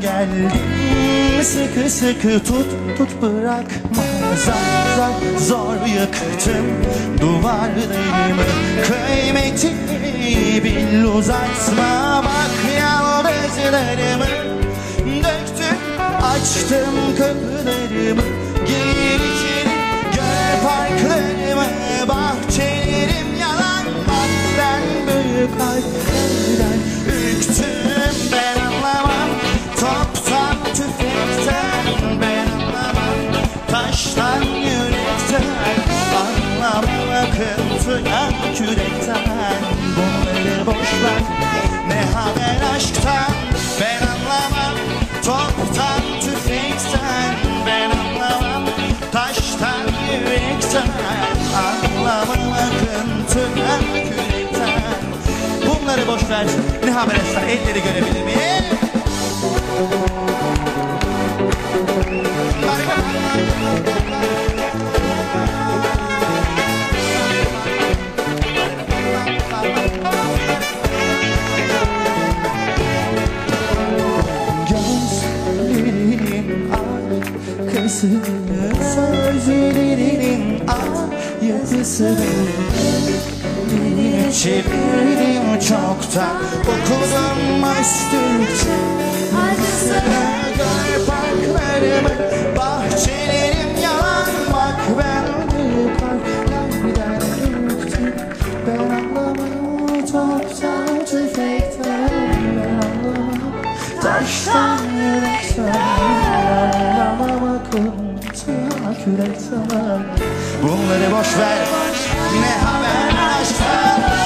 Geldim. Sıkı sıkı tut tut bırakma. Zar zar zor yıktım duvarlarımı Kıymetini bil uzatma. Bak Açtım kapılarımı Gir içeri gör parklarımı Bahçelerim yalan Bak ben büyük harflerden Ürktüm ben anlamam. Toptan tüfekten ben anlamam Taştan yürekten Anlamam akıntıya kürekten. Bunları boş ver Ne haber aşktan Toptan tüfekten Ben anlamam Taştan yürekten Anlamam akıntıya kürekten Bunları boş ver. Ne haber aşktan Elleri görebilir miyim? Arkasını Sözlerinin arkasını Çevirdim çoktan Okudum üstüne Acısını gör parklarımı Bahçelerim yalan Bak ben ürktüm Ben anlamam toptan tüfekten Ben anlamam. Taştan yürekten akıntıya kürekten Bunları boş ver. Ne haber aşktan